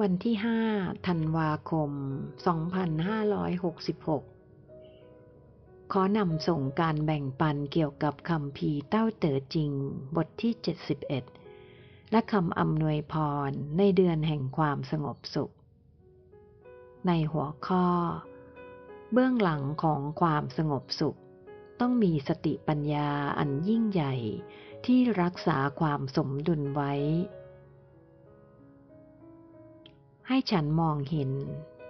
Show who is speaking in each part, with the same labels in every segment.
Speaker 1: วันที่ 5 ธันวาคม 2566 ขอนำส่งการแบ่งปันเกี่ยวกับคำพีเต้าเต๋อจริง บทที่ 71 และคำอำนวยพรในเดือนแห่งความสงบสุข ในหัวข้อ เบื้องหลังของความสงบสุข ต้องมีสติปัญญาอันยิ่งใหญ่ที่รักษาความสมดุลไว้ ให้ฉันมองเห็น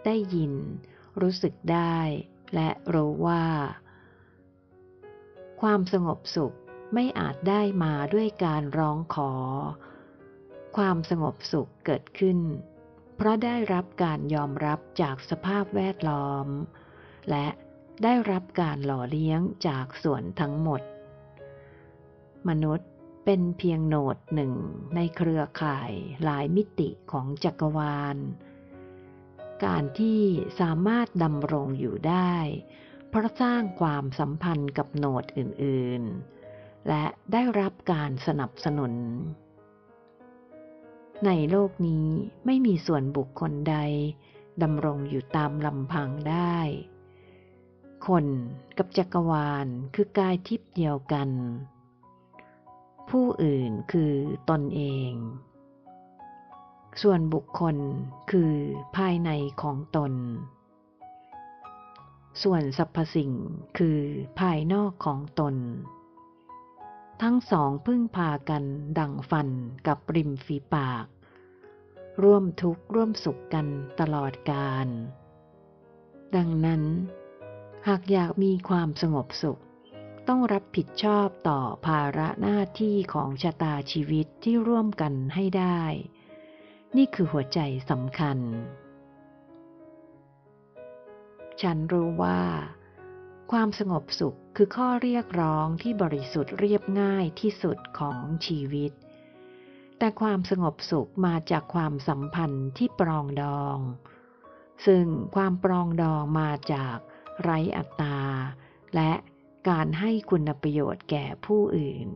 Speaker 1: ได้ยิน รู้สึกได้ และรู้ว่า ความสงบสุขไม่อาจได้มาด้วยการร้องขอ ความสงบสุขเกิดขึ้น เพราะได้รับการยอมรับจากสภาพแวดล้อม และได้รับการหล่อเลี้ยงจากส่วนทั้งหมด มนุษย์ เป็นเพียงโหนดหนึ่งในเครือข่ายหลายมิติของจักรวาล การที่สามารถดำรงอยู่ได้ เพราะสร้างความสัมพันธ์กับโหนดอื่น ๆ และได้รับการสนับสนุน ในโลกนี้ไม่มีส่วนบุคคลใดดำรงอยู่ตามลำพังได้ คนกับจักรวาลคือกายทิพย์เดียวกัน ผู้อื่นคือตนเอง ส่วนบุคคลคือภายในของตน ส่วนสรรพสิ่งคือภายนอกของตน ทั้งสองพึ่งพากันดังฟันกับริมฝีปาก ร่วมทุกข์ร่วมสุขกันตลอดกาลดังนั้น หากอยากมีความสงบสุข ต้องรับผิดชอบต่อภาระหน้าที่ของชะตาชีวิตที่ร่วมกันให้ได้ นี่คือหัวใจสำคัญ ฉันรู้ว่า ความสงบสุขคือข้อเรียกร้องที่บริสุทธิ์เรียบง่ายที่สุดของชีวิต แต่ความสงบสุขมาจากความสัมพันธ์ที่ปรองดอง ซึ่งความปรองดองมาจากไร้อัตตาและ การให้คุณประโยชน์แก่ผู้อื่น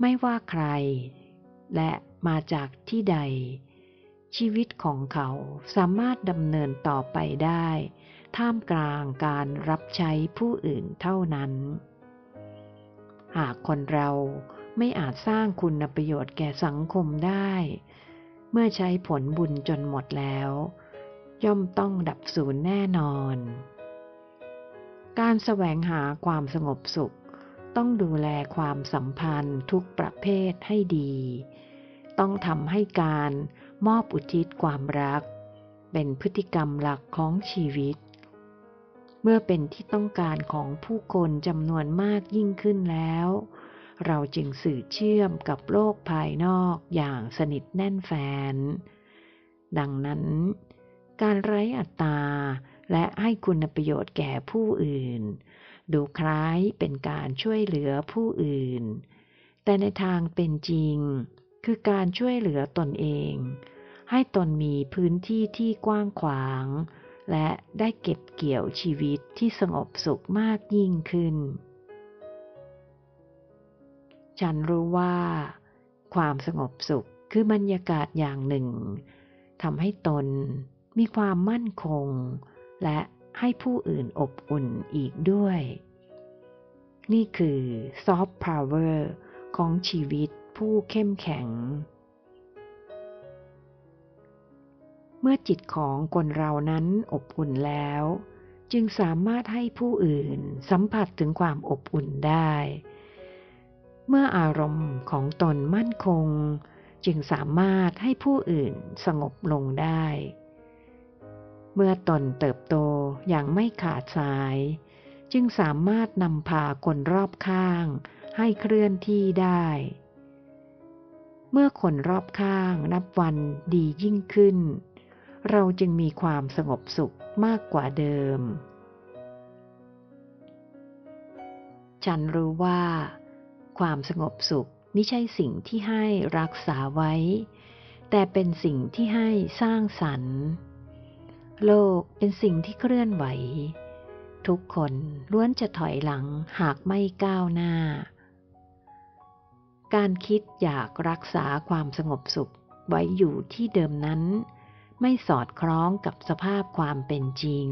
Speaker 1: ไม่ว่าใคร และมาจากที่ใด ชีวิตของเขาสามารถดำเนินต่อไปได้ ท่ามกลางการรับใช้ผู้อื่นเท่านั้น หากคนเราไม่อาจสร้างคุณประโยชน์แก่สังคมได้ เมื่อใช้ผลบุญจนหมดแล้ว ย่อมต้องดับสูญแน่นอน การแสวงหาความสงบสุข ต้องดูแลความสัมพันธ์ทุกประเภทให้ดี ต้องทำให้การมอบอุทิศความรัก เป็นพฤติกรรมหลักของชีวิต เมื่อเป็นที่ต้องการของผู้คนจำนวนมากยิ่งขึ้นแล้ว เราจึงสื่อเชื่อมกับโลกภายนอกอย่างสนิทแน่นแฟน ดังนั้น การไร้อัตตา และให้คุณประโยชน์แก่ผู้อื่น ดูคล้ายเป็นการช่วยเหลือผู้อื่น แต่ในทางเป็นจริง คือการช่วยเหลือตนเอง ให้ตนมีพื้นที่ที่กว้างขวาง และได้เก็บเกี่ยวชีวิตที่สงบสุขมากยิ่งขึ้น ฉันรู้ว่า ความสงบสุขคือบรรยากาศอย่างหนึ่งทำให้ตนมีความมั่นคง และให้ผู้อื่นอบอุ่นอีกด้วย นี่คือซอฟต์พาวเวอร์ของชีวิตผู้เข้มแข็ง เมื่อจิตของคนเรานั้นอบอุ่นแล้ว จึงสามารถให้ผู้อื่นสัมผัสถึงความอบอุ่นได้ เมื่ออารมณ์ของตนมั่นคง จึงสามารถให้ผู้อื่นสงบลงได้ เมื่อตนเติบโตอย่างไม่ขาดสาย จึงสามารถนำพาคนรอบข้าง ให้เคลื่อนที่ได้ เมื่อคนรอบข้างนับวันดียิ่งขึ้น เราจึงมีความสงบสุขมากกว่าเดิม ฉันรู้ว่า ความสงบสุขไม่ใช่สิ่งที่ให้รักษาไว้ แต่เป็นสิ่งที่ให้สร้างสรรค์ โลกเป็นสิ่งที่เคลื่อนไหว ทุกคนล้วนจะถอยหลังหากไม่ก้าวหน้า การคิดอยากรักษาความสงบสุขไว้อยู่ที่เดิมนั้น ไม่สอดคล้องกับสภาพความเป็นจริง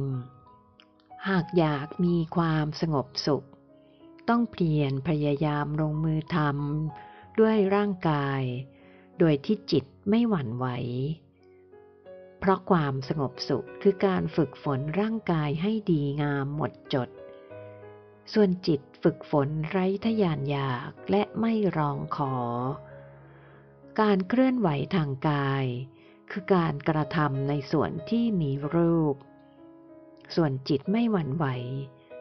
Speaker 1: หากอยากมีความสงบสุข ต้องเปลี่ยนพยายามลงมือทำด้วยร่างกาย โดยที่จิตไม่หวั่นไหว ราะความสงบสุขคือการฝึกฝนร่างกายให้ดีงามหมดจด ส่วนจิตฝึกฝนไร้ทยานอยากและไม่ร้องขอ การเคลื่อนไหวทางกาย คือการกระทำในส่วนที่มีรูป ส่วนจิตไม่หวั่นไหว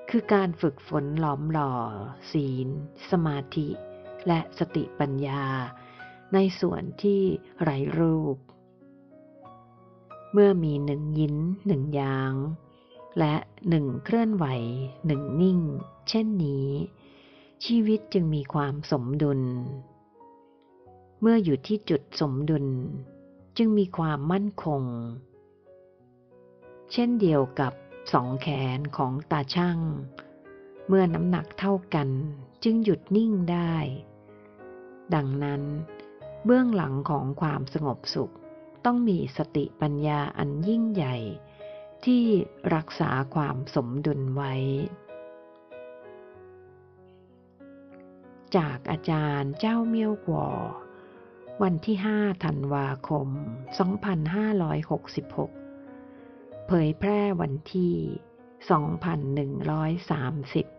Speaker 1: คือการฝึกฝนหลอมหล่อ ศีล สมาธิ และสติปัญญา ในส่วนที่ไร้รูป เมื่อมีหนึ่งยินหนึ่งยาง และหนึ่งเคลื่อนไหวหนึ่งนิ่ง เช่นนี้ ชีวิตจึงมีความสมดุล เมื่ออยู่ที่จุดสมดุล จึงมีความมั่นคง เช่นเดียวกับสองแขนของตาช่าง เมื่อน้ำหนักเท่ากันจึงหยุดนิ่งได้ ดังนั้น เบื้องหลังของความสงบสุข ต้องมีสติปัญญาอันยิ่งใหญ่ ที่รักษาความสมดุลไว้ จากอาจารย์เจ้าเมียวกัววันที่ 5 ธันวาคม 2566 เผยแพร่วันที่ 2130